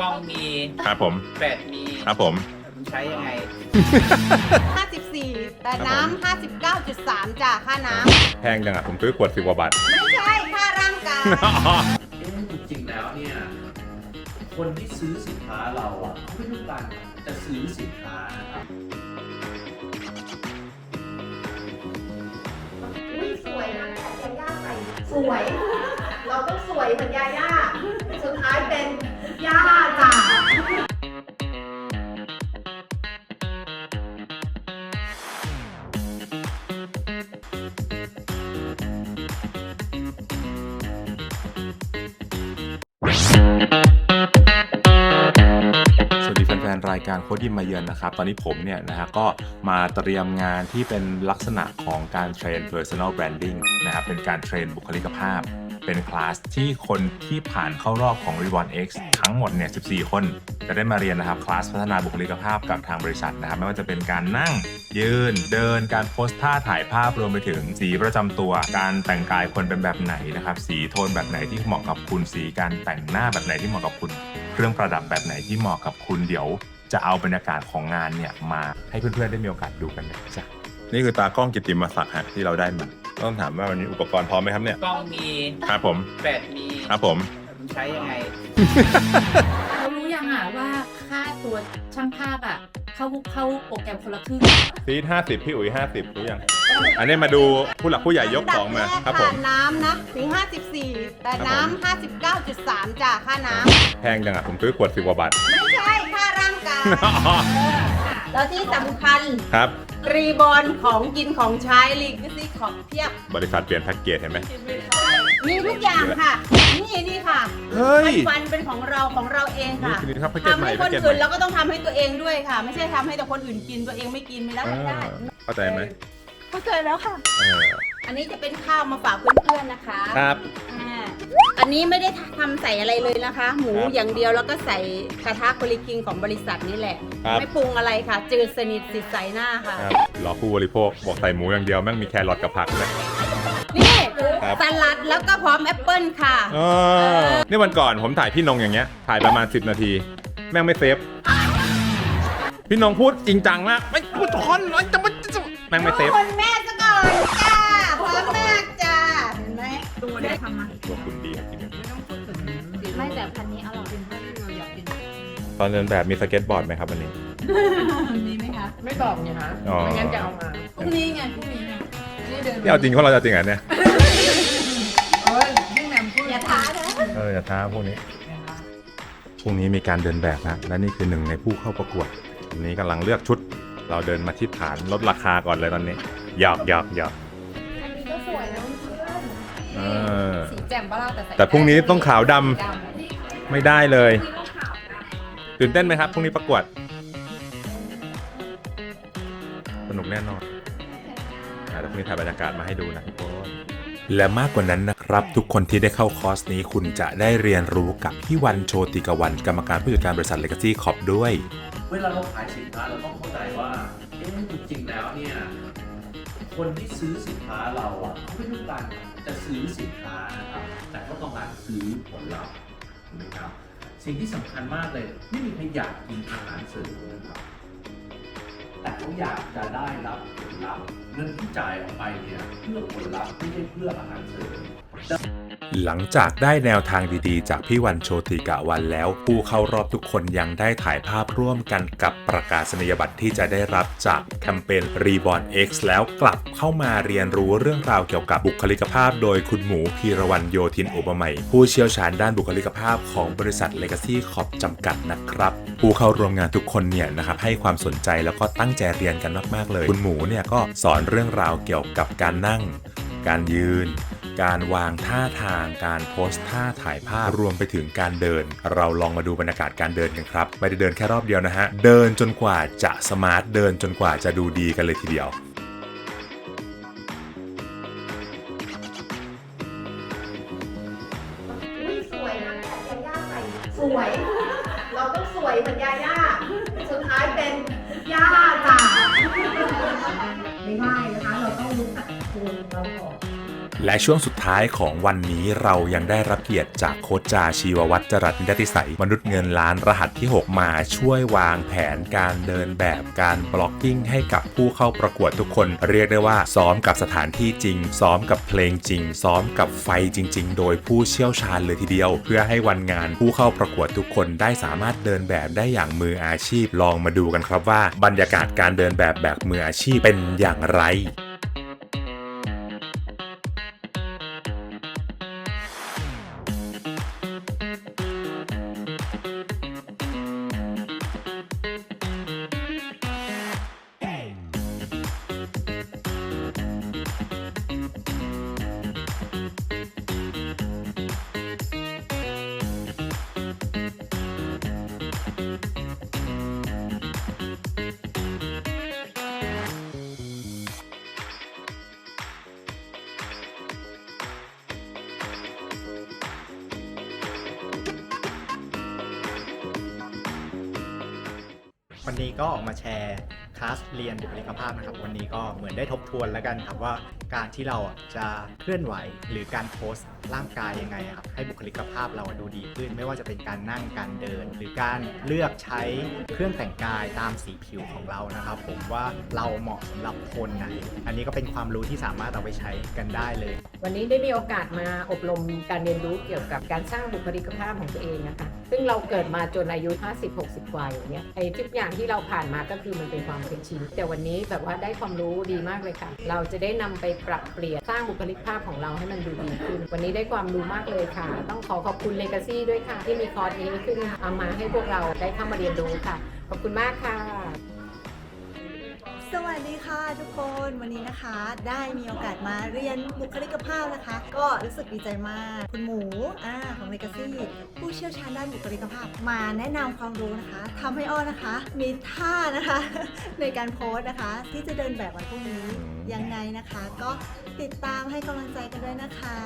กล้องมีครับผม แบตมีครับผม มันใช้ยังไง 54 แต่น้ำ59.3จ้ะค่าน้แพงจังอะ ผมซื้อขวดสิบกว่าบาทำ ไม่ใช่ค่าร่างกาย เอ๊ะจริงๆแล้วเนี่ย คนที่ซื้อสินค้าเราอะเขาไม่ต้องการจะซื้อสินค้านะครับอุ้ยสวยนะแต่ยาย่าใส่สวย เราต้องสวยเหมือนยาย่า รายการโคดิมมาเยือนนะครับ ตอนนี้ผมเนี่ยนะฮะก็มาเตรียมงานที่เป็นลักษณะของการเทรน personal branding นะครับเป็นการเทรนบุคลิกภาพ เป็นคลาสที่คนที่ผ่านเข้ารอบของ r e w a r d X ทั้งหมดเนี่ย 14 คนจะได้มาเรียนนะครับคลาสพัฒนาบุคลิกภาพกับทางบริษัทนะครับไม่ว่าจะเป็นการนั่งยืนเดินการโพสท่าถ่ายภาพรวมไปถึงสีประจำตัว การแต่งกายคนเป็นแบบไหนนะครับสีโทนแบบไหนที่เหมาะกับคุณสีการแต่งหน้าแบบไหนที่เหมาะกับคุณ เครื่องประดับแบบไหนที่เหมาะกับคุณเดี๋ยว จะเอาบรรยากาศของงานเนี่ยมาให้เพื่อนๆได้มีโอกาสดูกันนะจ๊ะนี่คือตากล้องกิติมศักดิ์ฮะที่เราได้มาต้องถามว่าวันนี้อุปกรณ์พร้อมไหมครับเนี่ยกล้องมีครับผมแบตมีครับผมมันใช้ยังไงเขารู้ยังอะว่าค่าตัวช่างภาพอะเข้าเข้าโปรแกรมคนละครึ่งซีห้าสิบพี่อุ๋ยห้าสิบรู้ยัง อันนี้มาดูผู้หลักผู้ใหญ่ยกของมาครับผมอันดัแกค่ะน้ำนะถึง54แต่น้ำ59.3จ้ะค่าน้แพงจังอะผมซื้อขวดสิบกว่าบาทำไม่ใช่ค่า ร่างกายแล้วที่สำคัญ ครับ รีบอลของกินของใช้ลิขสิทธิ์ของเพียบบริษัทเปลี่ยนแพ็กเกจเห็นไหม มีทุกอย่างค่ะ นี่นี่ค่ะเฮ้ยฟันเป็นของเราของเราเองนี่ค่ะคือครับแพ็กเกจทำใหม่ให้คแพ็กนเกจใหอื่ม่นเราก็ต้องทำให้ตัวเองด้วยค่ะ ไม่ใช่ทำให้แต่คนอื่นกินตัวเองไม่กินไม่ได้อ่ไม่ได้าเข้าใจไหมเข้าใจแล้วค่ะเอออันนี้จะเป็นข้าวมาฝากเพื่อนๆนะคะครับ อ่าอันนี้ไม่ได้ทำใส่อะไรเลยนะคะ หมูครับอย่างเดียวแล้วก็ใส่กระทะโคลิคิงของบริษัทนี่แหละ ครับ ไม่ปรุงอะไรค่ะ จืดสนิทสิทธิ์ใสหน้าค่ะ ครับรอผู้บริโภคบอกใส่หมูอย่างเดียวแม่งมีแครอทกับผักเลย นี่ครับ สลัดแล้วก็พร้อมแอปเปิลค่ะอ๋อนี่วันก่อนผมถ่ายพี่นงอย่างเงี้ย ถ่ายประมาณ 10 นาที แม่งไม่เซฟ พี่นงพูดจริงจังมากไม่พูดคอนน้อยจะมันจะแม่งไม่เซฟ คนแม่ซะก่อน ได้ทำมาตัวคุณดีครับจริงไม่แต่พันนี้อร่อยตอนเดินแบบมีสเก็ตบอร์ดไหมครับวันนี้ มีไหมคะไม่บอกไงฮะอ๋อไม่งั้นจะเอามาพรุ่งนี้ไงพรุ่งนี้ไงนี่เดินนี่เอาจริงเพราะเราจะจริงเหรอเนี่ยเอ้ยพี่แหม่มพูดอย่าท้านะเอออย่าท้าพวกนี้พรุ่งนี้มีการเดินแบบนะและนี่คือหนึ่งในผู้เข้าประกวดวันนี้กำลังเลือกชุด เราเดินมาที่ฐานลดราคาก่อนเลยตอนนี้หยอกหยอกหยอก เออ สีแจ่มบ้าล่าแต่ใส่แต่พรุ่งนี้ต้องขาวดำ ดไม่ได้เลย ตื่นเต้นไหมครับพรุ่งนี้ประกวด สนุกแน่นอนอะเดี๋ยวพรุ่งนี้ถ่ายบรรยากาศมาให้ดูนะทุกคนและมากกว่านั้นนะครับ ทุกคนที่ได้เข้าคอร์สนี้คุณจะได้เรียนรู้กับพี่วันโชติกวันกรรมการผู้จัดการบริษัทเลกาซี่ขอบด้วย เวลาเราขายสินค้าเราต้องเข้าใจว่า เอ๊ะจริงๆแล้วเนี่ย คนที่ซื้อสินค้าเราอะเขาไม่ต้องการจะซื้อสินค้านะครับแต่เขาต้องการซื้อผลลัพธ์ถูกไหมครับ สิ่งที่สำคัญมากเลย ไม่มีใครอยากกินอาหารเสริมนะครับแต่เขาอยากจะได้รับผลลัพธ์เงินที่จ่ายออกไปเนี่ยเพื่อผลลัพธ์ไม่ใช่เพื่ออาหารเสริม หลังจากได้แนวทางดีๆ จากพี่วันโชติกะวันแล้ว ผู้เข้ารอบทุกคนยังได้ถ่ายภาพร่วมกันกับประกาศนียบัตรที่จะได้รับจากแคมเปญ Reborn X แล้วกลับเข้ามาเรียนรู้เรื่องราวเกี่ยวกับบุคลิกภาพ โดยคุณหมูพีรวันโยธินอุปไมยผู้เชี่ยวชาญด้านบุคลิกภาพของบริษัท Legacy Corp จำกัดนะครับ ผู้เข้าร่วมงานทุกคนเนี่ยนะครับให้ความสนใจแล้วก็ตั้งใจเรียนกันมากๆเลย คุณหมูเนี่ยก็สอนเรื่องราวเกี่ยวกับการนั่ง การยืน การวางท่าทางการโพสท่าถ่ายภาพรวมไปถึงการเดิน เราลองมาดูบรรยากาศการเดินกันครับ ไม่ได้เดินแค่รอบเดียวนะฮะ เดินจนกว่าจะสมาร์ทเดินจนกว่าจะดูดีกันเลยทีเดียวอุ้ยสวยนะแต่ยาย่าใส่สวย เราต้องสวยเหมือนยาย่าสุดท้ายเป็นย่าจ้ะไม่ได้ และช่วงสุดท้ายของวันนี้เรายังได้รับเกียรติจากโคจาชีววัฒน์จรัสนิติสัย มนุษย์เงินล้านรหัสที่ 6 มาช่วยวางแผนการเดินแบบการบล็อกกิ้งให้กับผู้เข้าประกวดทุกคน เรียกได้ว่าซ้อมกับสถานที่จริง ซ้อมกับเพลงจริง ซ้อมกับไฟจริง ๆ โดยผู้เชี่ยวชาญเลยทีเดียว เพื่อให้วันงานผู้เข้าประกวดทุกคนได้สามารถเดินแบบได้อย่างมืออาชีพลองมาดูกันครับว่า บรรยากาศการเดินแบบแบบมืออาชีพเป็นอย่างไร วันนี้ก็ออกมาแชร์คลาสเรียนบุคลิกภาพนะครับ วันนี้ก็เหมือนได้ทบทวนแล้วกันครับว่าการที่เราจะเคลื่อนไหวหรือการโพสต์ร่างกายยังไงครับให้บุคลิกภาพเราดูดีขึ้น ไม่ว่าจะเป็นการนั่งการเดิน หรือการเลือกใช้เครื่องแต่งกายตามสีผิวของเรานะครับ ผมว่าเราเหมาะสำหรับคนไหนอันนี้ก็เป็นความรู้ที่สามารถเอาไปใช้กันได้เลย วันนี้ได้มีโอกาสมาอบรมการเรียนรู้เกี่ยวกับการสร้างบุคลิกภาพของตัวเองนะคะซึ่งเราเกิดมาจนอายุ 50-60 กว่าอย่างเงี้ยไอ้ทุกอย่างที่เราผ่านมาก็คือมันเป็นความเคยชินแต่วันนี้แบบว่าได้ความรู้ดีมากเลยค่ะ เราจะได้นำไปปรับเปลี่ยนสร้างบุคลิกภาพของเราให้มันดูดีขึ้น วันนี้ได้ความรู้มากเลยค่ะ ต้องขอขอบคุณ Legacy ด้วยค่ะ ที่มีคอร์สนี้ขึ้นเอามาให้พวกเราได้เข้ามาเรียนรู้ค่ะ ขอบคุณมากค่ะ สวัสดีค่ะทุกคนวันนี้นะคะได้มีโอกาสมาเรียนบุคลิกภาพนะคะ ก็รู้สึกดีใจมาก คุณหมูอ่าของ Legacy ผู้เชี่ยวชาญด้านบุคลิกภาพ มาแนะนำความรู้นะคะทำให้อ้อนะคะ มีท่านะคะ ในการโพสนะคะ ที่จะเดินแบบวันพรุ่งนี้ยังไงนะคะ ก็ติดตามให้กำลังใจกันด้วยนะคะ